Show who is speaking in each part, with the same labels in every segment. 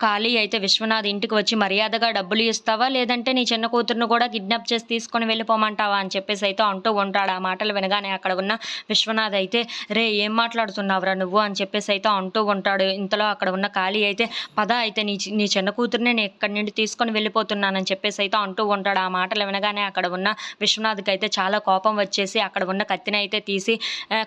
Speaker 1: ఖాళీ అయితే విశ్వనాథ్ ఇంటికి వచ్చి మర్యాదగా డబ్బులు ఇస్తావా? లేదంటే నీ చిన్న కూతురును కూడా కిడ్నాప్ చేసి తీసుకొని వెళ్ళిపోమంటావా? అని చెప్పేసి అయితే అంటూ ఉంటాడు. ఆ మాటలు వినగానే అక్కడ ఉన్న విశ్వనాథ్ అయితే రే ఏం మాట్లాడుతున్నావురా నువ్వు? అని చెప్పేసి అయితే అంటూ ఉంటాడు. ఇంతలో అక్కడ ఉన్న ఖాళీ అయితే పద అయితే నీ చి- నీ చిన్న కూతురునే నేను ఇక్కడి నుండి తీసుకొని వెళ్ళిపోతున్నానని చెప్పేసి అయితే అంటూ ఉంటాడు. ఆ మాటలు వినగానే అక్కడ ఉన్న విశ్వనాథ్కి అయితే చాలా కోపం వచ్చేసి అక్కడ ఉన్న కత్తిని అయితే తీసి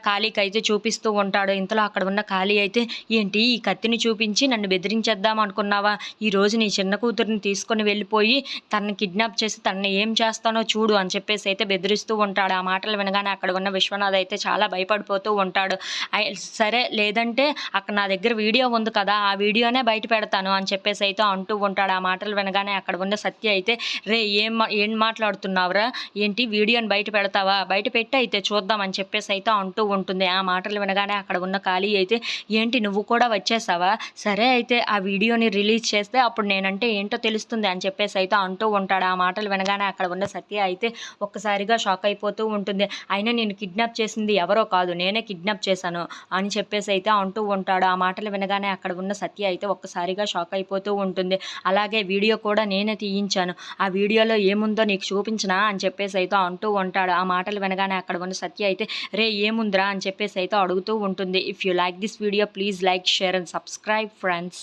Speaker 1: ఖాళీకి అయితే చూపిస్తూ ఉంటాడు. ఇంతలో అక్కడ ఉన్న ఖాళీ అయితే ఏంటి ఈ కత్తిని చూపించి నన్ను బెదిరించేద్దాం అనుకున్నావా? ఈ రోజు నీ చిన్న కూతురిని తీసుకొని వెళ్ళిపోయి తనని కిడ్నాప్ చేసి తనని ఏం చేస్తానో చూడు అని చెప్పేసి అయితే బెదిరిస్తూ ఉంటాడు. ఆ మాటలు వినగానే అక్కడ ఉన్న విశ్వనాథ్ అయితే చాలా భయపడిపోతూ ఉంటాడు. ఐ- సరే లేదంటే అక్కడ నా దగ్గర వీడియో ఉంది కదా ఆ వీడియోనే బయట పెడతాను అని చెప్పేసి అయితే అంటూ ఉంటాడు. ఆ మాటలు వినగానే అక్కడ ఉన్న సత్య అయితే రే ఏం ఏం మాట్లాడుతున్నావురా? ఏంటి వీడియోని బయట పెడతావా? బయట పెట్టి అయితే చూద్దాం అని చెప్పేసి అయితే అంటూ ఉంటుంది. ఆ మాటలు వినగానే అక్కడ ఉన్న ఖాళీ అయితే ఏంటి నువ్వు కూడా వచ్చేసావా? సరే అయితే ఆ వీడియోని రిలీజ్ చేస్తే అప్పుడు నేనంటే ఏంటో తెలుస్తుంది అని చెప్పేసి అయితే అంటూ ఉంటాడు. ఆ మాటలు వినగానే అక్కడ ఉన్న సత్య అయితే ఒక్కసారిగా షాక్ అయిపోతూ ఉంటుంది. అయినా నేను కిడ్నాప్ చేసింది ఎవరో కాదు నేనే కిడ్నాప్ చేశాను అని చెప్పేసి అయితే అంటూ ఉంటాడు. ఆ మాటలు వినగానే అక్కడ ఉన్న సత్య అయితే ఒక్కసారిగా షాక్ అయిపోతూ ఉంటుంది. అలాగే వీడియో కూడా నేనే తీయించాను. ఆ వీడియోలో ఏముందో నీకు చూపించినా అని చెప్పేసి అయితే అంటూ ఉంటాడు. ఆ మాటలు వినగానే అక్కడ ఉన్న సత్య అయితే రే ఏముందిరా? అని చెప్పేసి అయితే అడుగుతూ ఉంటుంది. If you like this video please like share and subscribe friends